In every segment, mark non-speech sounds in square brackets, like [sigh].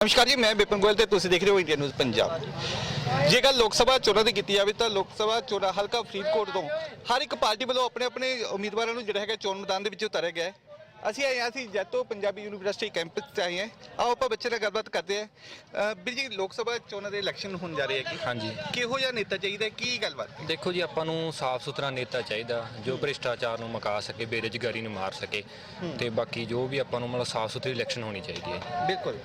ਨਮਸਕਾਰ ਜੀ, ਮੈਂ ਬਿਪਨ ਗੋਇਲ ਤੇ ਤੁਸੀਂ ਦੇਖ ਰਹੇ ਹੋ ਇੰਡੀਆ ਨਿਊਜ਼ ਪੰਜਾਬ। ਜੇ ਗੱਲ ਲੋਕ ਸਭਾ ਚੋਣਾਂ ਦੀ ਕੀਤੀ ਜਾਵੇ ਤਾਂ ਲੋਕ ਸਭਾ ਚੋਣਾਂ ਹਲਕਾ ਫਰੀਦਕੋਟ ਤੋਂ ਹਰ ਇੱਕ ਪਾਰਟੀ ਵੱਲੋਂ ਆਪਣੇ ਆਪਣੇ ਉਮੀਦਵਾਰਾਂ ਨੂੰ ਜਿਹੜਾ ਹੈਗਾ ਚੋਣ ਮੈਦਾਨ ਦੇ ਵਿੱਚ ਉਤਾਰਿਆ ਗਿਆ ਹੈ। ਅਸੀਂ ਆਏ ਹਾਂ ਅਸੀਂ ਜੈਤੋ ਪੰਜਾਬੀ ਯੂਨੀਵਰਸਿਟੀ ਕੈਂਪਸ 'ਚ ਆਏ ਹਾਂ। ਆਓ ਆਪਾਂ ਬੱਚੇ ਨਾਲ ਗੱਲਬਾਤ ਕਰਦੇ ਹਾਂ। ਵੀਰ ਜੀ ਲੋਕ ਸਭਾ ਚੋਣਾਂ ਦੇ ਇਲੈਕਸ਼ਨ ਹੋਣ ਜਾ ਰਹੇ ਹੈਗੇ। ਹਾਂਜੀ। ਕਿਹੋ ਜਿਹਾ ਨੇਤਾ ਚਾਹੀਦਾ ਹੈ? ਕੀ ਗੱਲਬਾਤ? ਦੇਖੋ ਜੀ ਆਪਾਂ ਨੂੰ ਸਾਫ਼ ਸੁਥਰਾ ਨੇਤਾ ਚਾਹੀਦਾ ਜੋ ਭ੍ਰਿਸ਼ਟਾਚਾਰ ਨੂੰ ਮੁਕਾ ਸਕੇ ਬੇਰੁਜ਼ਗਾਰੀ ਨੂੰ ਮਾਰ ਸਕੇ। ਤੇ ਬਾਕੀ ਜੋ ਵੀ ਆਪਾਂ ਨੂੰ ਮਤਲਬ ਸਾਫ਼ ਸੁਥਰੀ ਇਲੈਕਸ਼ਨ ਹੋਣੀ ਚਾਹੀਦੀ ਹੈ। ਬਿਲਕੁਲ।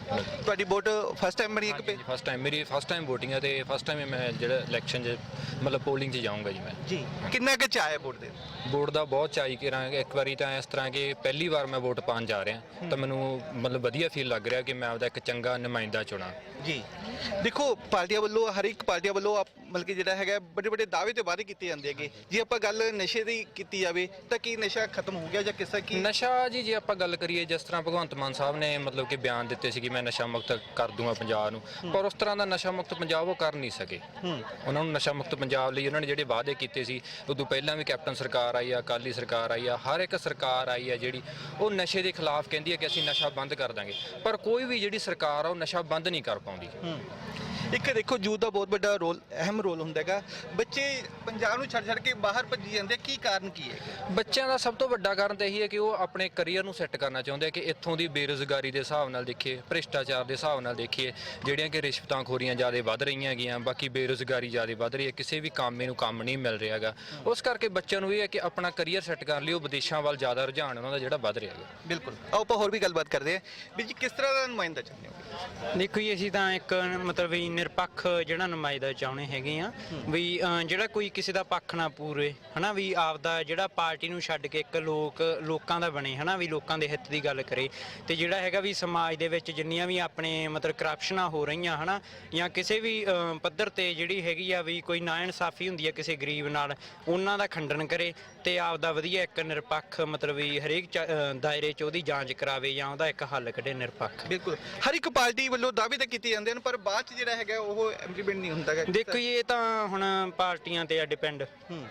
ਤੁਹਾਡੀ ਵੋਟ ਫਸਟ ਟਾਈਮ ਬਣੀ ਇੱਕ ਪੇ ਫਸਟ ਟਾਈਮ ਮੇਰੀ ਫਸਟ ਟਾਈਮ VOTING ਹੈ ਤੇ ਫਸਟ ਟਾਈਮ ਮੈਂ ਜਿਹੜਾ ਇਲੈਕਸ਼ਨ 'ਚ ਮਤਲਬ ਪੋਲਿੰਗ 'ਚ ਜਾਊਂਗਾ ਜੀ ਮੈਂ। ਜੀ। ਕਿੰਨਾ ਕੁ ਚਾਹ ਹੈ ਵੋਟ ਦੇ? ਵੋਟ ਦਾ ਬਹੁਤ ਚਾਈ ਕਰਾਂਗੇ। ਇੱਕ ਵਾਰੀ ਤਾਂ ਇਸ ਤਰ੍ਹਾਂ ਕਿ ਪਹਿਲੀ ਵਾਰ ਮੈਂ ਵੋਟ ਪਾਉਣ ਜਾ ਰਿਹਾ, ਤਾਂ ਮੈਨੂੰ ਮਤਲਬ ਵਧੀਆ ਫੀਲ ਲੱਗ ਰਿਹਾ ਕਿ ਮੈਂ ਆਪਦਾ ਇੱਕ ਚੰਗਾ ਨੁਮਾਇੰਦਾ ਚੁਣਾ। ਜੀ। ਦੇਖੋ ਪਾਰਟੀਆਂ ਵੱਲੋਂ ਹਰ ਇੱਕ ਪਾਰਟੀਆਂ ਵੱਲੋਂ ਆਪ ਮਤਲਬ ਕਿ ਜਿਹੜਾ ਹੈਗਾ ਵੱਡੇ ਵੱਡੇ ਦਾਅਵੇ ਤੇ ਵਾਅਦੇ ਕੀਤੇ ਜਾਂਦੇ ਹੈਗੇ। ਜੇ ਆਪਾਂ ਗੱਲ ਨਸ਼ੇ ਦੀ ਕੀਤੀ ਜਾਵੇ ਤਾਂ ਕੀ ਨਸ਼ਾ ਖਤਮ ਹੋ ਗਿਆ ਜਾਂ ਕਿਸਾ ਕੀ ਨਸ਼ਾ ਜੀ ਜੇ ਆਪਾਂ ਗੱਲ ਕਰੀਏ ਜਿਸ ਤਰ੍ਹਾਂ ਭਗਵੰਤ ਮਾਨ ਸਾਹਿਬ ਨੇ ਮਤਲਬ ਕਿ ਬਿਆਨ ਦਿੱਤੇ ਸੀ ਕਿ ਮੈਂ ਨਸ਼ਾ ਮੁਕਤ ਕਰ ਦੂੰਗਾ ਪੰਜਾਬ ਨੂੰ ਪਰ ਉਸ ਤਰ੍ਹਾਂ ਦਾ ਨਸ਼ਾ ਮੁਕਤ ਪੰਜਾਬ ਉਹ ਕਰ ਨਹੀਂ ਸਕੇ। ਉਹਨਾਂ ਨੂੰ ਨਸ਼ਾ ਮੁਕਤ ਪੰਜਾਬ ਲਈ ਉਹਨਾਂ ਨੇ ਜਿਹੜੇ ਵਾਅਦੇ ਕੀਤੇ ਸੀ ਉਦੋਂ ਪਹਿਲਾਂ ਵੀ ਕੈਪਟਨ ਸਰਕਾਰ ਆਈ ਆ ਅਕਾਲੀ ਸਰਕਾਰ ਆਈ ਆ ਹਰ ਇੱਕ ਸਰਕਾਰ ਆਈ ਆ ਜਿਹੜੀ ਉਹ ਨਸ਼ੇ ਦੇ ਖਿਲਾਫ ਕਹਿੰਦੀ ਹੈ ਕਿ ਅਸੀਂ ਨਸ਼ਾ ਬੰਦ ਕਰ ਦਾਂਗੇ। ਪਰ ਕੋਈ ਵੀ ਜਿਹੜੀ ਸਰਕਾਰ ਆ ਉਹ ਨਸ਼ਾ ਬੰਦ ਨਹੀਂ ਕਰ ਪਾਉਂਦੀ। on ਇੱਕ ਦੇਖੋ ਯੂਥ ਦਾ ਬਹੁਤ ਵੱਡਾ ਰੋਲ ਅਹਿਮ ਰੋਲ ਹੁੰਦਾ ਹੈਗਾ। ਬੱਚੇ ਪੰਜਾਬ ਨੂੰ ਛੱਡ ਛੱਡ ਕੇ ਬਾਹਰ ਭੱਜੀ ਜਾਂਦੇ ਕੀ ਕਾਰਨ ਕੀ ਹੈ? ਬੱਚਿਆਂ ਦਾ ਸਭ ਤੋਂ ਵੱਡਾ ਕਾਰਨ ਤਾਂ ਇਹੀ ਹੈ ਕਿ ਉਹ ਆਪਣੇ ਕੈਰੀਅਰ ਨੂੰ ਸੈੱਟ ਕਰਨਾ ਚਾਹੁੰਦੇ ਆ ਕਿ ਇੱਥੋਂ ਦੀ ਬੇਰੁਜ਼ਗਾਰੀ ਦੇ ਹਿਸਾਬ ਨਾਲ ਦੇਖੀਏ ਭ੍ਰਿਸ਼ਟਾਚਾਰ ਦੇ ਹਿਸਾਬ ਨਾਲ ਦੇਖੀਏ ਜਿਹੜੀਆਂ ਕਿ ਰਿਸ਼ਵਤਾਂ ਖੋਰੀਆਂ ਜ਼ਿਆਦਾ ਵੱਧ ਰਹੀਆਂ ਹੈਗੀਆਂ ਬਾਕੀ ਬੇਰੁਜ਼ਗਾਰੀ ਜ਼ਿਆਦਾ ਵੱਧ ਰਹੀ ਹੈ ਕਿਸੇ ਵੀ ਕੰਮੇ ਨੂੰ ਕੰਮ ਨਹੀਂ ਮਿਲ ਰਿਹਾ ਹੈਗਾ। ਉਸ ਕਰਕੇ ਬੱਚਿਆਂ ਨੂੰ ਇਹ ਹੈ ਕਿ ਆਪਣਾ ਕੈਰੀਅਰ ਸੈੱਟ ਕਰਨ ਲਈ ਉਹ ਵਿਦੇਸ਼ਾਂ ਵੱਲ ਜ਼ਿਆਦਾ ਰੁਝਾਨ ਉਹਨਾਂ ਦਾ ਜਿਹੜਾ ਵੱਧ ਰਿਹਾ ਹੈਗਾ। ਬਿਲਕੁਲ। ਆਓ ਆਪਾਂ ਹੋਰ ਵੀ ਗੱਲਬਾਤ ਕਰਦੇ ਹਾਂ। ਵੀ ਜੀ ਕਿਸ ਤਰ੍ਹਾਂ ਦਾ ਨੁਮਾਇੰਦਾ ਚਾਹੁੰਦੇ ਹੋ? ਦੇਖੋ ਜੀ ਅਸੀਂ ਤਾਂ ਇੱਕ ਮਤਲਬ ਵੀ ਨਿਰਪੱਖ ਜਿਹੜਾ ਨੁਮਾਇੰਦਾ ਚਾਹੁੰਦੇ ਹੈਗੇ ਆ ਵੀ ਜਿਹੜਾ ਕੋਈ ਕਿਸੇ ਦਾ ਪੱਖ ਨਾ ਪੂਰੇ ਹਨਾ ਵੀ ਆਪਦਾ ਜਿਹੜਾ ਪਾਰਟੀ ਨੂੰ ਛੱਡ ਕੇ ਇੱਕ ਲੋਕ ਲੋਕਾਂ ਦਾ ਬਣੇ ਹਨਾ ਵੀ ਲੋਕਾਂ ਦੇ ਹਿੱਤ ਦੀ ਗੱਲ ਕਰੇ। ਤੇ ਜਿਹੜਾ ਹੈਗਾ ਵੀ ਸਮਾਜ ਦੇ ਵਿੱਚ ਜਿੰਨੀਆਂ ਵੀ ਆਪਣੇ ਮਤਲਬ ਕਰਪਸ਼ਨਾਂ ਹੋ ਰਹੀਆਂ ਹਨਾ ਜਾਂ ਕਿਸੇ ਵੀ ਪੱਧਰ ਤੇ ਜਿਹੜੀ ਹੈਗੀ ਆ ਵੀ ਕੋਈ ਨਾ ਇਨਸਾਫੀ ਹੁੰਦੀ ਹੈ ਕਿਸੇ ਗਰੀਬ ਨਾਲ ਉਹਨਾਂ ਦਾ ਖੰਡਨ ਕਰੇ ਤੇ ਆਪਦਾ ਵਧੀਆ ਇੱਕ ਨਿਰਪੱਖ ਮਤਲਬ ਵੀ ਹਰੇਕ ਚ- ਦਾਇਰੇ 'ਚ ਉਹਦੀ ਜਾਂਚ ਕਰਾਵੇ ਜਾਂ ਉਹਦਾ ਇੱਕ ਹੱਲ ਕੱਢੇ ਨਿਰਪੱਖ। ਬਿਲਕੁਲ। ਹਰ ਇੱਕ ਪਾਰਟੀ ਵੱਲੋਂ ਦਾਅਵੇ ਤਾਂ ਕੀਤੇ ਜਾਂਦੇ ਹਨ ਪਰ ਬਾਅਦ ਚ ਜਿਹੜਾ ਹੈਗਾ ਉਹ ਇੰਪਲੀਮੈਂਟ ਨਹੀਂ ਹੁੰਦਾ ਹੈਗਾ। ਦੇਖੋ ਜੀ, ਇਹ ਤਾਂ ਹੁਣ ਪਾਰਟੀਆਂ ਤੇ ਆ ਡਿਪੈਂਡ ਹੂੰ।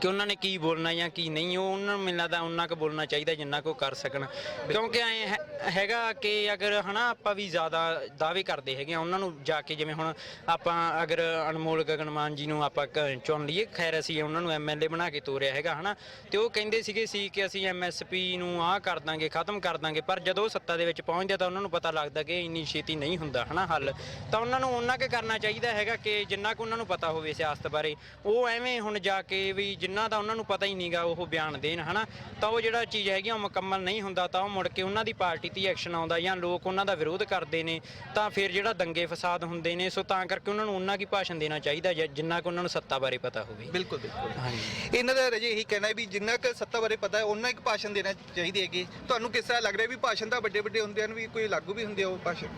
ਕਿ ਉਹਨਾਂ ਨੇ ਕੀ ਬੋਲਣਾ ਜਾਂ ਕੀ ਨਹੀਂ, ਉਹ ਉਹਨਾਂ ਨੂੰ ਮੈਨੂੰ ਲੱਗਦਾ ਉਹਨਾਂ ਕੁ ਬੋਲਣਾ ਚਾਹੀਦਾ, ਜਿੰਨਾ ਕੋ ਕਰ ਸਕਣ। ਕਿਉਂਕਿ ਐ ਹੈਗਾ ਕਿ ਅਗਰ ਹਨਾ, ਆਪਾਂ ਵੀ ਜ਼ਿਆਦਾ ਦਾਅਵੇ ਕਰਦੇ ਹੈਗੇ ਆ ਉਹਨਾਂ ਨੂੰ ਜਾ ਕੇ ਜਿਵੇਂ ਹੁਣ ਆਪਾਂ ਅਗਰ ਅਨਮੋਲ ਗਗਨਮਾਨ ਜੀ ਨੂੰ ਆਪਾਂ ਕ- ਚੁਣ ਲਈਏ, ਖੈਰ ਅਸੀਂ ਉਹਨਾਂ ਨੂੰ ਐਮਐਲਏ ਬਣਾ ਕੇ ਤੋਰਿਆ ਹੈਗਾ ਹਨਾ, ਤੇ ਉਹ ਕਹਿੰਦੇ ਸੀਗੇ ਸੀ ਕਿ ਅਸੀਂ ਐਮਐਸਪੀ ਨੂੰ ਆਹ ਕਰ ਦਾਂਗੇ, ਖਤਮ ਕਰ ਦਾਂਗੇ, ਪਰ ਜਦੋਂ ਉਹ ਸੱਤਾ ਦੇ ਵਿੱਚ ਪਹੁੰਚਦੇ ਤਾਂ ਉਹਨਾਂ ਨੂੰ ਪਤਾ ਲੱਗਦਾ ਕਿ ਇੰਨੀ ਛੇਤੀ ਨਹੀਂ ਹੁੰਦਾ ਹਨਾ ਹੱਲ। ਤਾਂ ਉਹਨਾਂ ਨੂੰ ਉਹਨਾਂ ਕੁ ਕਰਨਾ ਚਾਹੀਦਾ ਹੈਗਾ ਕਿ ਜਿੰਨਾ ਕੁ ਉਹਨਾਂ ਨੂੰ ਪਤਾ ਹੋਵੇ ਸਿਆਸਤ ਬਾਰੇ, ਉਹ ਐਵੇਂ ਹੁਣ ਜਾ ਕੇ ਵੀ ਜਿੰਨਾ ਦਾ ਉਹਨਾਂ ਨੂੰ ਪਤਾ ਹੀ ਨਹੀਂਗਾ ਉਹ ਬਿਆਨ ਦੇਣ ਹਨਾ? ਤਾਂ ਉਹ ਜਿਹੜਾ ਚੀਜ਼ ਹੈਗੀ ਉਹ ਮੁਕੰਮਲ ਨਹੀਂ ਹੁੰਦਾ ਤਾਂ ਉਹ ਮੁੜ ਕੇ ਉਹਨਾਂ ਦੀ ਪਾਰਟੀ ਤੇ ਐਕਸ਼ਨ ਆਉਂਦਾ ਜਾਂ ਲੋਕ ਉਹਨਾਂ ਦਾ ਵਿਰੋਧ ਕਰਦੇ ਨੇ ਤਾਂ ਫਿਰ ਜਿਹੜਾ ਦੰਗੇ ਫਸਾਦ ਹੁੰਦੇ ਨੇ ਸੋ ਤਾਂ ਕਰਕੇ ਉਹਨਾਂ ਨੂੰ ਉਹਨਾਂ ਕੀ ਭਾਸ਼ਣ ਦੇਣਾ ਚਾਹੀਦਾ ਜਾਂ ਜਿੰਨਾ ਕੁ ਉਹਨਾਂ ਨੂੰ ਸੱਤਾ ਬਾਰੇ ਪਤਾ ਹੋਵੇ। ਬਿਲਕੁਲ ਬਿਲਕੁਲ। ਹਾਂਜੀ। ਇਹਨਾਂ ਦਾ ਰਜੇ ਇਹੀ ਕਹਿਣਾ ਹੈ ਵੀ ਜਿੰਨਾ ਕੁ ਸੱਤਾ ਬਾਰੇ ਪਤਾ ਹੈ ਉਹਨਾਂ ਇੱਕ ਭਾਸ਼ਣ ਦੇਣਾ ਚਾਹੀਦੇ ਹੈਗੇ। ਤੁਹਾਨੂੰ ਕਿਸ ਤਰ੍ਹਾਂ ਲੱਗ ਰਿਹਾ ਵੀ ਭਾਸ਼ਣ ਤਾਂ ਵੱਡੇ ਵੱਡੇ ਹੁੰਦੇ ਹਨ ਵੀ ਕੋਈ ਲਾਗੂ ਵੀ ਹੁੰਦੇ ਆ ਉਹ ਭਾਸ਼ਣ?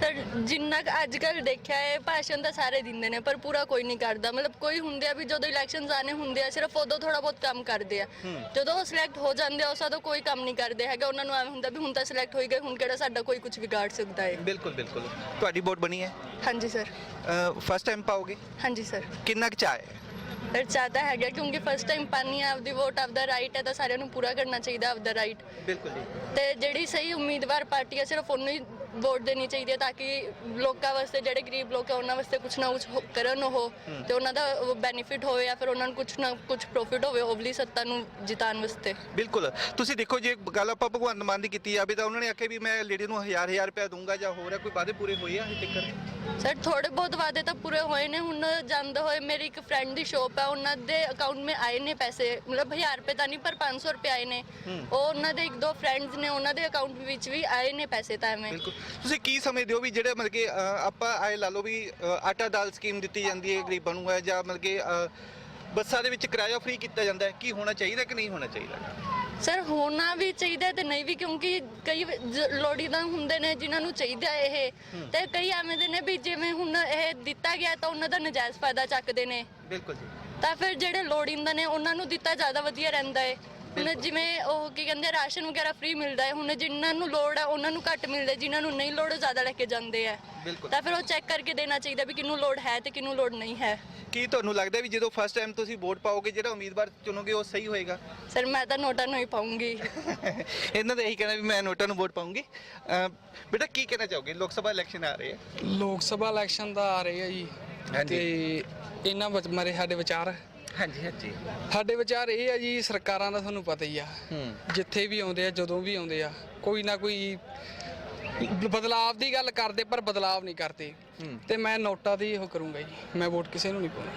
ਸਰ ਜਿੰਨਾ ਕੁ ਅੱਜ ਕੱਲ ਦੇਖਿਆ ਹੈ ਭਾਸ਼ਣ ਤਾਂ ਸਾਰੇ ਦਿੰਦੇ ਨੇ ਪਰ ਪੂਰਾ ਕੋਈ ਨਹੀਂ ਕਰਦਾ। ਮਤਲਬ ਕੋਈ ਹੁੰਦੇ ਆ ਵੀ ਜਦੋਂ ਇਲੈਕਸ਼ਨਸ ਆਨੇ ਹੁੰਦੇ ਆ ਸਿਰਫ ਉਦੋਂ ਥੋੜਾ ਬਹੁਤ ਕੰਮ ਕਰਦੇ ਆ। ਜਦੋਂ ਉਹ ਸਿਲੈਕਟ ਹੋ ਜਾਂਦੇ ਆ ਉਸ ਤੋਂ ਕੋਈ ਕੰਮ ਨਹੀਂ ਕਰਦੇ ਹੈਗੇ। ਉਹਨਾਂ ਨੂੰ ਐਵੇਂ ਹੁੰਦਾ ਵੀ ਹੁਣ ਤਾਂ ਸਿਲੈਕਟ ਹੋਈ ਗਏ ਹੁਣ ਕਿਹੜਾ ਸਾਡਾ ਕੋਈ ਕੁਝ ਵਿਗਾੜ ਸਕਦਾ ਹੈ ਬਿਲਕੁਲ ਬਿਲਕੁਲ। ਤੁਹਾਡੀ ਵੋਟ ਬਣੀ ਹੈ? ਹਾਂਜੀ ਸਰ। ਫਸਟ ਟਾਈਮ ਪਾਓਗੇ? ਹਾਂਜੀ ਸਰ। ਕਿੰਨਾ ਕੁ ਚਾਹ ਹੈ? ਸਰ ਚਾਹਤਾ ਹੈਗਾ ਕਿਉਂਕਿ ਫਸਟ ਟਾਈਮ ਪਾਣੀ ਆਪਦੀ ਵੋਟ ਆਪਦਾ ਰਾਈਟ ਹੈ ਤਾਂ ਸਾਰਿਆਂ ਨੂੰ ਪੂਰਾ ਕਰਨਾ ਚਾਹੀਦਾ ਆਪਦਾ ਰਾਈਟ ਬਿਲਕੁਲ ਜੀ। ਤੇ ਜਿਹੜੀ ਸਹੀ ਉਮੀਦਵਾਰ ਪਾਰਟੀ ਹੈ ਸਿਰਫ ਉਹਨੂੰ ਹੀ ਵੋਟ ਦੇਣੀ ਚਾਹੀਦੀ ਹੈ ਤਾਂ ਕਿ ਲੋਕਾਂ ਵਾਸਤੇ ਜਿਹੜੇ ਗਰੀਬ ਲੋਕ ਹੈ ਉਹਨਾਂ ਵਾਸਤੇ ਕੁਝ ਨਾ ਕੁਝ ਕਰਨ ਉਹ ਤੇ ਉਹਨਾਂ ਦਾ ਬੈਨੀਫਿਟ ਹੋਵੇ ਜਾਂ ਫਿਰ ਉਹਨਾਂ ਨੂੰ ਕੁਝ ਨਾ ਕੁਝ ਪ੍ਰੋਫਿਟ ਹੋਵੇ ਓਵਲੀ ਸੱਤਾ ਨੂੰ ਜਿਤਾਉਣ ਵਾਸਤੇ। ਬਿਲਕੁਲ। ਤੁਸੀਂ ਦੇਖੋ ਜੇ ਗੱਲ ਆਪਾਂ ਭਗਵੰਤ ਮਾਨ ਦੀ ਕੀਤੀ ਜਾਵੇ ਤਾਂ ਉਹਨਾਂ ਨੇ ਆਖਿਆ ਵੀ ਮੈਂ ਲੇਡੀ ਨੂੰ ਹਜ਼ਾਰ ਹਜ਼ਾਰ ਰੁਪਇਆ ਦੂੰਗਾ ਜਾਂ ਹੋਰ ਹੈ ਕੋਈ ਵਾਅਦੇ ਪੂਰੇ ਹੋਏ ਆ ਹਜੇ ਤੱਕ? ਸਰ ਥੋੜੇ ਬਹੁਤ ਵਾਅਦੇ ਤਾਂ ਪੂਰੇ ਹੋਏ ਨੇ ਹੁਣ ਜਾਂਦੇ ਹੋਏ ਮੇਰੀ ਇੱਕ ਫਰੈਂਡ ਦੀ ਸ਼ੋਪ ਹੈ ਉਹਨਾਂ ਦੇ ਅਕਾਊਂਟ 'ਮੇ ਆਏ ਨੇ ਪੈਸੇ ਮਤਲਬ 1000 ਰੁਪਏ ਤਾਂ ਨਹੀਂ ਪਰ 500 ਰੁਪਏ ਆਏ ਨੇ। ਉਹ ਉਹਨਾਂ ਦੇ ਇੱਕ ਦੋ ਫਰੈਂਡਸ ਨੇ ਉਹਨਾਂ ਦੇ ਅਕਾਊਂਟ ਵਿੱਚ ਵੀ ਆਏ ਨੇ ਪੈਸੇ ਤਾਂ ਐਵੇਂ। ਬਿਲਕੁਲ। ਤੁਸੀਂ ਕੀ ਸਮਝਦੇ ਹੋ ਵੀ ਜਿਹੜੇ ਮਤਲਬ ਕਿ ਅ, ਆਪਾਂ ਆਏ ਲਾ ਲਓ ਵੀ ਅ, ਆਟਾ ਦਾਲ ਸਕੀਮ ਦਿੱਤੀ ਜਾਂਦੀ ਹੈ ਗਰੀਬਾਂ ਨੂੰ ਹੈ ਜਾਂ ਮਤਲਬ ਕਿ ਅ, ਬੱਸਾਂ ਦੇ ਵਿੱਚ ਕਿਰਾਇਆ ਫ੍ਰੀ ਕੀਤਾ ਜਾਂਦਾ ਹੈ ਕੀ ਹੋਣਾ ਚਾਹੀਦਾ ਕਿ ਨਹੀਂ ਹੋਣਾ ਚਾਹੀਦਾ? ਸਰ ਹੋਣਾ ਵੀ ਚਾਹੀਦਾ ਤੇ ਨਹੀਂ ਵੀ ਕਿਉਂਕਿ ਕਈ ਜ- ਲੋੜੀਂਦਾ ਹੁੰਦੇ ਨੇ ਜਿਨ੍ਹਾਂ ਨੂੰ ਚਾਹੀਦਾ ਇਹ। ਤੇ ਕਈ ਐਵੇਂ ਦੇ ਨੇ ਵੀ ਜਿਵੇਂ ਹੁਣ ਇਹ ਦਿੱਤਾ ਗਿਆ ਤਾਂ ਉਹਨਾਂ ਦਾ ਨਜਾਇਜ਼ ਫਾਇਦਾ ਚੱਕਦੇ ਨੇ। ਬਿਲਕੁਲ ਜੀ। ਤਾਂ ਫਿਰ ਜਿਹੜੇ ਲੋੜੀਂਦਾ ਨੇ ਉਹਨਾਂ ਨੂੰ ਦਿੱਤਾ ਜ਼ਿਆਦਾ ਵਧੀਆ ਰਹਿੰਦਾ ਹੈ। ਹੁਣ ਜਿਵੇਂ ਉਹ ਕੀ ਕਹਿੰਦੇ ਆ, ਰਾਸ਼ਨ ਵਗੈਰਾ ਫ੍ਰੀ ਮਿਲਦਾ ਹੈ ਹੁਣ ਜਿਨ੍ਹਾਂ ਨੂੰ ਲੋੜ ਹੈ ਉਹਨਾਂ ਨੂੰ ਘੱਟ ਮਿਲਦਾ ਹੈ, ਜਿਨ੍ਹਾਂ ਨੂੰ ਨਹੀਂ ਲੋੜ ਉਹ ਜ਼ਿਆਦਾ ਲੈ ਕੇ ਜਾਂਦੇ ਆ। ਬਿਲਕੁਲ। ਤਾਂ ਫਿਰ ਉਹ ਚੈੱਕ ਕਰਕੇ ਦੇਣਾ ਚਾਹੀਦਾ ਵੀ ਕਿਹਨੂੰ ਲੋੜ ਹੈ ਤੇ ਕਿਹਨੂੰ ਲੋੜ ਨਹੀਂ ਹੈ। ਕੀ ਤੁਹਾਨੂੰ ਲੱਗਦਾ ਵੀ ਜਦੋਂ ਫਸਟ ਟਾਈਮ ਤੁਸੀਂ ਵੋਟ ਪਾਓਗੇ ਜਿਹੜਾ ਉਮੀਦਵਾਰ ਚੁਣੋਗੇ ਉਹ ਸਹੀ ਹੋਏਗਾ? ਸਰ ਮੈਂ ਤਾਂ ਨੋਟਾਂ ਨੂੰ ਹੀ ਪਾਉਂਗੀ। [laughs] ਇਹਨਾਂ ਦਾ ਇਹੀ ਕਹਿਣਾ ਵੀ ਮੈਂ ਨੋਟਾਂ ਨੂੰ ਵੋਟ ਪਾਉਂਗੀ। ਬੇਟਾ ਕੀ ਕਹਿਣਾ ਚਾਹੋਗੇ? ਲੋਕ ਸਭਾ ਇਲੈਕਸ਼ਨ ਆ ਰਹੇ ਆ। ਲੋਕ ਸਭਾ ਇਲੈਕਸ਼ਨ ਦਾ ਆ ਰਹੇ ਆ ਜੀ। ਹਾਂਜੀ। ਤੇ ਇਹਨਾਂ ਵਿੱਚ ਮਾਰੇ ਸਾਡੇ ਵਿਚਾਰ। ਹਾਂਜੀ ਹਾਂਜੀ। ਸਾਡੇ ਵਿਚਾਰ ਇਹ ਆ ਜੀ ਸਰਕਾਰਾਂ ਦਾ ਤੁਹਾਨੂੰ ਪਤਾ ਹੀ ਆ। ਹੂੰ। ਜਿੱਥੇ ਵੀ ਆਉਂਦੇ ਆ ਜਦੋਂ ਵੀ ਆਉਂਦੇ ਆ ਕੋਈ ਨਾ ਕੋਈ ਬਦਲਾਵ ਦੀ ਗੱਲ ਕਰਦੇ ਪਰ ਬਦਲਾਵ ਨਹੀਂ ਕਰਦੇ। ਹੂੰ। ਤੇ ਮੈਂ ਨੋਟਾਂ ਦੀ ਉਹ ਕਰੂੰਗਾ ਜੀ। ਮੈਂ ਵੋਟ ਕਿਸੇ ਨੂੰ ਨਹੀਂ ਪਾਉਣਾ।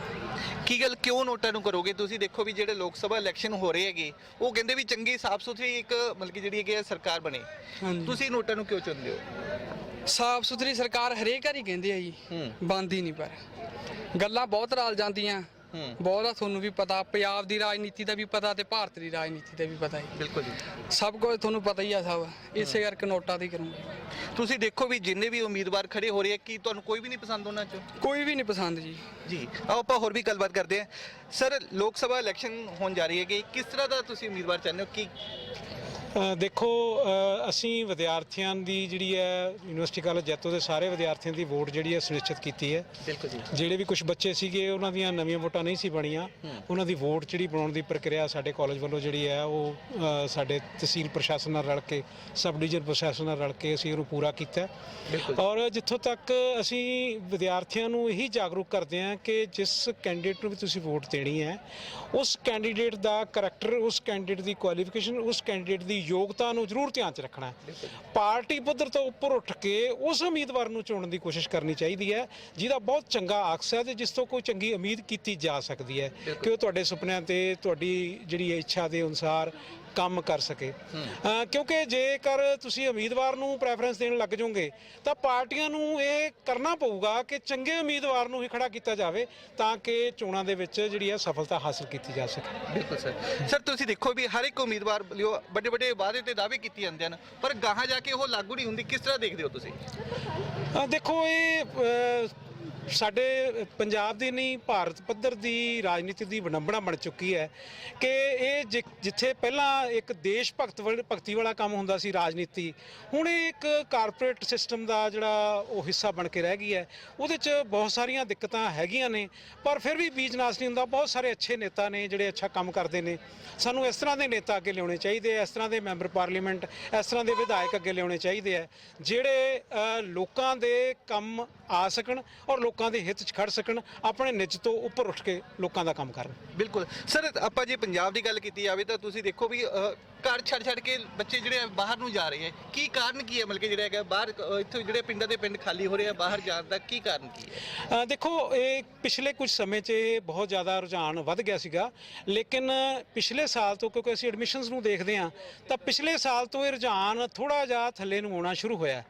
ਕੀ ਗੱਲ ਕਿਉਂ ਨੋਟਾਂ ਨੂੰ ਕਰੋਗੇ? ਤੁਸੀਂ ਦੇਖੋ ਵੀ ਜਿਹੜੇ ਲੋਕ ਸਭਾ ਇਲੈਕਸ਼ਨ ਹੋ ਰਹੇ ਹੈਗੇ ਉਹ ਕਹਿੰਦੇ ਵੀ ਚੰਗੀ ਸਾਫ਼ ਸੁਥਰੀ ਇੱਕ ਮਤਲਬ ਕਿ ਜਿਹੜੀ ਹੈਗੀ ਆ ਸਰਕਾਰ ਬਣੇ। ਹਾਂਜੀ। ਤੁਸੀਂ ਨੋਟਾਂ ਨੂੰ ਕਿਉਂ ਚੁਣਦੇ ਹੋ? ਸਾਫ਼ ਸੁਥਰੀ ਸਰਕਾਰ ਹਰੇਕ ਵਾਰੀ ਕਹਿੰਦੇ ਆ ਜੀ ਹੂੰ। ਬੰਦੀ ਨਹੀਂ ਪਰ। ਗੱਲਾਂ ਬਹੁਤ ਰਲ ਜਾਂਦੀਆਂ। ਹੂੰ ਬਹੁਤ ਆ ਤੁਹਾਨੂੰ ਵੀ ਪਤਾ ਪੰਜਾਬ ਦੀ ਰਾਜਨੀਤੀ ਦਾ ਵੀ ਪਤਾ ਤੇ ਭਾਰਤ ਦੀ ਰਾਜਨੀਤੀ ਦਾ ਵੀ ਪਤਾ ਜੀ ਬਿਲਕੁਲ ਜੀ। ਸਭ ਕੁਝ ਤੁਹਾਨੂੰ ਪਤਾ ਹੀ ਆ ਸਭ ਇਸੇ ਕਰਕੇ ਨੋਟਾਂ ਦੀ ਕਰੂੰਗੀ। ਤੁਸੀਂ ਦੇਖੋ ਵੀ ਜਿੰਨੇ ਵੀ ਉਮੀਦਵਾਰ ਖੜੇ ਹੋ ਰਹੇ ਆ ਕੀ ਤੁਹਾਨੂੰ ਕੋਈ ਵੀ ਨਹੀਂ ਪਸੰਦ ਉਹਨਾਂ ਚੋਂ? ਕੋਈ ਵੀ ਨਹੀਂ ਪਸੰਦ ਜੀ। ਜੀ ਆਓ ਆਪਾਂ ਹੋਰ ਵੀ ਗੱਲਬਾਤ ਕਰਦੇ ਹਾਂ ਸਰ ਲੋਕ ਸਭਾ ਇਲੈਕਸ਼ਨ ਹੋਣ ਜਾ ਰਹੀ ਹੈ ਕਿ ਕਿਸ ਤਰ੍ਹਾਂ ਦਾ ਤੁਸੀਂ ਉਮੀਦਵਾਰ ਚਾਹੁੰਦੇ ਹੋ? ਕੀ ਦੇਖੋ ਅਸੀਂ ਵਿਦਿਆਰਥੀਆਂ ਦੀ ਜਿਹੜੀ ਹੈ ਯੂਨੀਵਰਸਿਟੀ ਕਾਲਜ ਜੈਤੋ ਦੇ ਸਾਰੇ ਵਿਦਿਆਰਥੀਆਂ ਦੀ ਵੋਟ ਜਿਹੜੀ ਹੈ ਸੁਨਿਸ਼ਚਿਤ ਕੀਤੀ ਹੈ। ਬਿਲਕੁਲ ਜੀ। ਜਿਹੜੇ ਵੀ ਕੁਝ ਬੱਚੇ ਸੀਗੇ ਉਹਨਾਂ ਦੀਆਂ ਨਵੀਆਂ ਵੋਟਾਂ ਨਹੀਂ ਸੀ ਬਣੀਆਂ। ਉਹਨਾਂ ਦੀ ਵੋਟ ਜਿਹੜੀ ਬਣਾਉਣ ਦੀ ਪ੍ਰਕਿਰਿਆ ਸਾਡੇ ਕਾਲਜ ਵੱਲੋਂ ਜਿਹੜੀ ਹੈ ਉਹ ਸਾਡੇ ਤਹਿਸੀਲ ਪ੍ਰਸ਼ਾਸਨ ਨਾਲ ਰਲ ਕੇ ਸਬ ਡਿਵੀਜ਼ਨ ਪ੍ਰਸ਼ਾਸਨ ਨਾਲ ਰਲ ਕੇ ਅਸੀਂ ਉਹਨੂੰ ਪੂਰਾ ਕੀਤਾ। ਔਰ ਜਿੱਥੋਂ ਤੱਕ ਅਸੀਂ ਵਿਦਿਆਰਥੀਆਂ ਨੂੰ ਇਹੀ ਜਾਗਰੂਕ ਕਰਦੇ ਹਾਂ ਕਿ ਜਿਸ ਕੈਂਡੀਡੇਟ ਨੂੰ ਵੀ ਤੁਸੀਂ ਵੋਟ ਦੇਣੀ ਹੈ ਉਸ ਕੈਂਡੀਡੇਟ ਦਾ ਕਰੈਕਟਰ ਉਸ ਕੈਂਡੀਡੇਟ ਦੀ ਕੁਆਲੀਫਿਕੇਸ਼ਨ ਉਸ ਕੈਂਡੀਡੇਟ ਦੀ ਯੋਗਤਾ ਨੂੰ ਜ਼ਰੂਰ ਧਿਆਨ 'ਚ ਰੱਖਣਾ ਹੈ। ਪਾਰਟੀ ਪੱਧਰ ਤੋਂ ਉੱਪਰ ਉੱਠ ਕੇ ਉਸ ਉਮੀਦਵਾਰ ਨੂੰ ਚੁਣਨ ਦੀ ਕੋਸ਼ਿਸ਼ ਕਰਨੀ ਚਾਹੀਦੀ ਹੈ, ਜਿਹਦਾ ਬਹੁਤ ਚੰਗਾ ਅਕਸ ਹੈ ਤੇ ਜਿਸ ਤੋਂ ਕੋਈ ਚੰਗੀ ਉਮੀਦ ਕੀਤੀ ਜਾ ਸਕਦੀ ਹੈ ਕਿ ਉਹ ਤੁਹਾਡੇ ਸੁਪਨਿਆਂ ਤੇ ਤੁਹਾਡੀ ਜਿਹੜੀ ਇੱਛਾ ਦੇ ਅਨੁਸਾਰ ਕੰਮ ਕਰ ਸਕੇ। ਕਿਉਂਕਿ ਜੇਕਰ ਤੁਸੀਂ ਉਮੀਦਵਾਰ ਨੂੰ ਪ੍ਰੈਫਰੈਂਸ ਦੇਣ ਲੱਗ ਜਾਓਗੇ ਤਾਂ ਪਾਰਟੀਆਂ ਨੂੰ ਇਹ ਕਰਨਾ ਪਊਗਾ ਕਿ ਚੰਗੇ ਉਮੀਦਵਾਰ ਨੂੰ ਹੀ ਖੜਾ ਕੀਤਾ ਜਾਵੇ ਤਾਂ ਕਿ ਚੋਣਾਂ ਦੇ ਵਿੱਚ ਜਿਹੜੀ ਹੈ ਸਫਲਤਾ ਹਾਸਲ ਕੀਤੀ ਜਾ ਸਕੇ। ਬਿਲਕੁਲ ਸਰ। ਸਰ ਤੁਸੀਂ ਦੇਖੋ ਵੀ ਹਰ ਇੱਕ ਉਮੀਦਵਾਰ ਵੱਡੇ ਵੱਡੇ ਵਾਅਦੇ ਤੇ ਦਾਅਵੇ ਕੀਤੇ ਜਾਂਦੇ ਹਨ ਪਰ ਗਾਹਾਂ ਜਾ ਕੇ ਉਹ ਲਾਗੂ ਨਹੀਂ ਹੁੰਦੀ। ਕਿਸ ਤਰ੍ਹਾਂ ਦੇਖਦੇ ਹੋ ਤੁਸੀਂ? ਦੇਖੋ ਇਹ ਸਾਡੇ ਪੰਜਾਬ ਦੀ ਨਹੀਂ ਭਾਰਤ ਪੱਧਰ ਦੀ ਰਾਜਨੀਤੀ ਦੀ ਵਿਡੰਬਣਾ ਬਣ ਚੁੱਕੀ ਹੈ ਕਿ ਇਹ ਜਿ- ਜਿੱਥੇ ਪਹਿਲਾਂ ਇੱਕ ਦੇਸ਼ ਭਗਤ ਵਾਲ- ਭਗਤੀ ਵਾਲਾ ਕੰਮ ਹੁੰਦਾ ਸੀ ਰਾਜਨੀਤੀ ਹੁਣ ਇਹ ਇੱਕ ਕਾਰਪੋਰੇਟ ਸਿਸਟਮ ਦਾ ਜਿਹੜਾ ਉਹ ਹਿੱਸਾ ਬਣ ਕੇ ਰਹਿ ਗਈ ਹੈ। ਉਹਦੇ 'ਚ ਬਹੁਤ ਸਾਰੀਆਂ ਦਿੱਕਤਾਂ ਹੈਗੀਆਂ ਨੇ ਪਰ ਫਿਰ ਵੀ ਬੀਜ ਨਾਸ ਨਹੀਂ ਹੁੰਦਾ। ਬਹੁਤ ਸਾਰੇ ਅੱਛੇ ਨੇਤਾ ਨੇ ਜਿਹੜੇ ਅੱਛਾ ਕੰਮ ਕਰਦੇ ਨੇ। ਸਾਨੂੰ ਇਸ ਤਰ੍ਹਾਂ ਦੇ ਨੇਤਾ ਅੱਗੇ ਲਿਆਉਣੇ ਚਾਹੀਦੇ ਆ ਇਸ ਤਰ੍ਹਾਂ ਦੇ ਮੈਂਬਰ ਪਾਰਲੀਮੈਂਟ ਇਸ ਤਰ੍ਹਾਂ ਦੇ ਵਿਧਾਇਕ ਅੱਗੇ ਲਿਆਉਣੇ ਚਾਹੀਦੇ ਆ ਜਿਹੜੇ ਅ, ਲੋਕਾਂ ਦੇ ਕੰਮ ਆ ਸਕਣ ਔਰ ਲੋਕਾਂ ਦੇ ਹਿੱਤ 'ਚ ਖੜ ਸਕਣ ਆਪਣੇ ਨਿੱਜ ਤੋਂ ਉੱਪਰ ਉੱਠ ਕੇ ਲੋਕਾਂ ਦਾ ਕੰਮ ਕਰਨ। ਬਿਲਕੁਲ। ਸਰ ਆਪਾਂ ਜੇ ਪੰਜਾਬ ਦੀ ਗੱਲ ਕੀਤੀ ਜਾਵੇ ਤਾਂ ਤੁਸੀਂ ਦੇਖੋ ਵੀ ਘਰ ਛੱਡ ਛੱਡ ਕੇ ਬੱਚੇ ਜਿਹੜੇ ਆ ਬਾਹਰ ਨੂੰ ਜਾ ਰਹੇ ਹੈ ਕੀ ਕਾਰਨ ਕੀ ਹੈ? ਮਤਲਬ ਕਿ ਜਿਹੜਾ ਹੈਗਾ ਬਾਹਰ ਇੱਥੋਂ ਜਿਹੜੇ ਪਿੰਡਾਂ ਦੇ ਪਿੰਡ ਖਾਲੀ ਹੋ ਰਹੇ ਆ ਬਾਹਰ ਜਾਣ ਦਾ ਕੀ ਕਾਰਨ ਕੀ ਹੈ? ਦੇਖੋ ਇਹ ਪਿਛਲੇ ਕੁਝ ਸਮੇਂ 'ਚ ਇਹ ਬਹੁਤ ਜ਼ਿਆਦਾ ਰੁਝਾਨ ਵੱਧ ਗਿਆ ਸੀਗਾ। ਲੇਕਿਨ ਪਿਛਲੇ ਸਾਲ ਤੋਂ ਕਿਉਂਕਿ ਅਸੀਂ ਐਡਮਿਸ਼ਨਸ ਨੂੰ ਦੇਖਦੇ ਹਾਂ ਤਾਂ ਪਿਛਲੇ ਸਾਲ ਤੋਂ ਇਹ ਰੁਝਾਨ ਥੋੜਾ ਜਿਹਾ ਥੱਲੇ ਨੂੰ ਆਉਣਾ ਸ਼ੁਰੂ ਹੋਇਆ।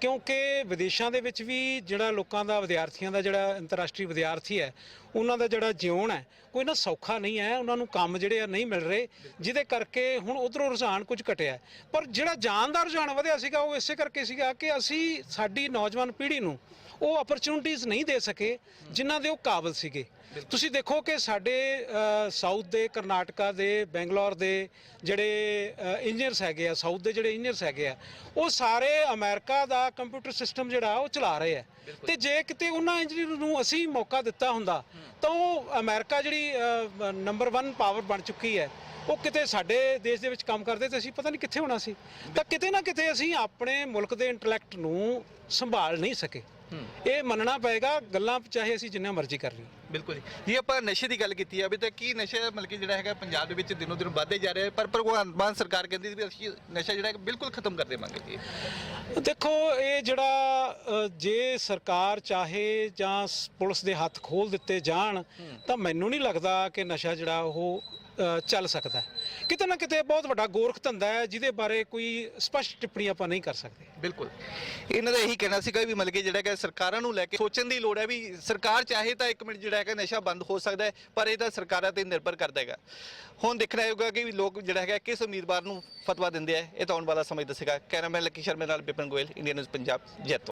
ਕਿਉਂਕਿ ਵਿਦੇਸ਼ਾਂ ਦੇ ਵਿੱਚ ਵੀ ਜਿਹੜਾ ਲੋਕਾਂ ਦਾ ਵਿਦਿਆਰਥੀਆਂ ਦਾ ਜਿਹੜਾ ਅੰਤਰਰਾਸ਼ਟਰੀ ਵਿਦਿਆਰਥੀ ਹੈ, ਉਹਨਾਂ ਦਾ ਜਿਹੜਾ ਜਿਉਣ ਹੈ, ਕੋਈ ਨਾ ਸੌਖਾ ਨਹੀਂ ਹੈ, ਉਹਨਾਂ ਨੂੰ ਕੰਮ ਜਿਹੜੇ ਆ ਨਹੀਂ ਮਿਲ ਰਹੇ, ਜਿਹਦੇ ਕਰਕੇ ਹੁਣ ਉਧਰੋਂ ਰੁਝਾਨ ਕੁਝ ਘਟਿਆ ਪਰ ਜਿਹੜਾ ਜਾਨ ਦਾ ਰੁਝਾਨ ਵਧਿਆ ਸੀਗਾ, ਉਹ ਇਸੇ ਕਰਕੇ ਸੀਗਾ ਕਿ ਅਸੀਂ ਸਾਡੀ ਨੌਜਵਾਨ ਪੀੜ੍ਹੀ ਨੂੰ ਉਹ ਅਪਰਚੂਨਿਟੀਆਂ ਨਹੀਂ ਦੇ ਸਕੇ ਜਿਨ੍ਹਾਂ ਦੇ ਉਹ ਕਾਬਿਲ ਸੀਗੇ। ਤੁਸੀਂ ਦੇਖੋ ਕਿ ਸਾਡੇ ਸਾਊਥ ਦੇ ਕਰਨਾਟਕਾ ਦੇ ਬੈਂਗਲੌਰ ਦੇ ਜਿਹੜੇ ਇੰਜੀਨੀਅਰਸ ਹੈਗੇ ਆ ਸਾਊਥ ਦੇ ਜਿਹੜੇ ਇੰਜੀਨੀਅਰਸ ਹੈਗੇ ਆ ਉਹ ਸਾਰੇ ਅਮਰੀਕਾ ਦਾ ਕੰਪਿਊਟਰ ਸਿਸਟਮ ਜਿਹੜਾ ਉਹ ਚਲਾ ਰਹੇ ਆ। ਤੇ ਜੇ ਕਿਤੇ ਉਹਨਾਂ ਇੰਜੀਨੀਅਰ ਨੂੰ ਅਸੀਂ ਮੌਕਾ ਦਿੱਤਾ ਹੁੰਦਾ ਤਾਂ ਉਹ ਅਮਰੀਕਾ ਜਿਹੜੀ ਨੰਬਰ 1 ਪਾਵਰ ਬਣ ਚੁੱਕੀ ਹੈ। ਉਹ ਕਿਤੇ ਸਾਡੇ ਦੇਸ਼ ਦੇ ਵਿੱਚ ਕੰਮ ਕਰਦੇ ਤੇ ਅਸੀਂ ਪਤਾ ਨਹੀਂ ਕਿੱਥੇ ਹੋਣਾ ਸੀ। ਤਾਂ ਕਿਤੇ ਨਾ ਕਿਤੇ ਅਸੀਂ ਆਪਣੇ ਮੁਲਕ ਦੇ ਇੰਟੈਲੈਕਟ ਨੂੰ ਸੰਭਾਲ ਨਹੀਂ ਸਕੇ। ਇਹ ਮੰਨਣਾ ਪਏਗਾ ਗੱਲਾਂ ਚਾਹੇ ਅਸੀਂ ਜਿੰਨਾ ਮਰਜ਼ੀ ਕਰ ਲਈਏ। ਬਿਲਕੁਲ ਜੀ। ਆਪਾਂ ਨਸ਼ੇ ਦੀ ਗੱਲ ਕੀਤੀ ਜਾਵੇ ਤਾਂ ਕੀ ਨਸ਼ਾ ਮਤਲਬ ਕਿ ਜਿਹੜਾ ਹੈਗਾ ਪੰਜਾਬ ਦੇ ਵਿੱਚ ਦਿਨੋਂ ਦਿਨ ਵੱਧਦੇ ਜਾ ਰਿਹਾ ਪਰ ਭਗਵਾਨ ਮਾਨ ਸਰਕਾਰ ਕਹਿੰਦੀ ਵੀ ਅਸੀਂ ਨਸ਼ਾ ਜਿਹੜਾ ਹੈ ਬਿਲਕੁਲ ਖਤਮ ਕਰ ਦੇਵਾਂਗੇ ਜੀ। ਦੇਖੋ ਇਹ ਜਿਹੜਾ ਜੇ ਸਰਕਾਰ ਚਾਹੇ ਜਾਂ ਪੁਲਿਸ ਦੇ ਹੱਥ ਖੋਲ ਦਿੱਤੇ ਜਾਣ ਤਾਂ ਮੈਨੂੰ ਨਹੀਂ ਲੱਗਦਾ ਕਿ ਨਸ਼ਾ ਜਿਹੜਾ ਉਹ ਚੱਲ ਸਕਦਾ ਹੈ। ਕਿਤੇ ਨਾ ਕਿਤੇ ਬਹੁਤ ਵੱਡਾ ਗੋਰਖ ਧੰਦਾ ਹੈ, ਜਿਹਦੇ ਬਾਰੇ ਕੋਈ ਸਪਸ਼ਟ ਟਿੱਪਣੀ ਆਪਾਂ ਨਹੀਂ ਕਰ ਸਕਦੇ। ਬਿਲਕੁਲ। ਇਹਨਾਂ ਦਾ ਇਹੀ ਕਹਿਣਾ ਸੀਗਾ ਵੀ ਮਤਲਬ ਕਿ ਜਿਹੜਾ ਹੈਗਾ ਸਰਕਾਰਾਂ ਨੂੰ ਲੈ ਕੇ ਸੋਚਣ ਦੀ ਲੋੜ ਹੈ ਵੀ ਸਰਕਾਰ ਚਾਹੇ ਤਾਂ ਇੱਕ ਮਿੰਟ ਜਿਹੜਾ ਹੈਗਾ ਨਸ਼ਾ ਬੰਦ ਹੋ ਸਕਦਾ ਹੈ, ਪਰ ਇਹ ਤਾਂ ਸਰਕਾਰਾਂ ਤੇ ਨਿਰਭਰ ਕਰਦਾ ਹੈਗਾ। ਹੁਣ ਦੇਖਣਾ ਹੋਊਗਾ ਕਿ ਵੀ ਲੋਕ ਜਿਹੜਾ ਹੈਗਾ ਕਿਸ ਉਮੀਦਵਾਰ ਨੂੰ ਫਤਵਾ ਦਿੰਦੇ ਆ, ਇਹ ਤਾਂ ਆਉਣ ਵਾਲਾ ਸਮਾਂ ਦੱਸੇਗਾ। ਕੈਮਰਾਮੈਨ ਲੱਕੀ ਸ਼ਰਮੇ ਨਾਲ ਬਿਪਨ ਗੋਇਲ ਇੰਡੀਅਨ ਨਿਊਜ਼ ਪੰਜਾਬ, ਜੈਤੋ।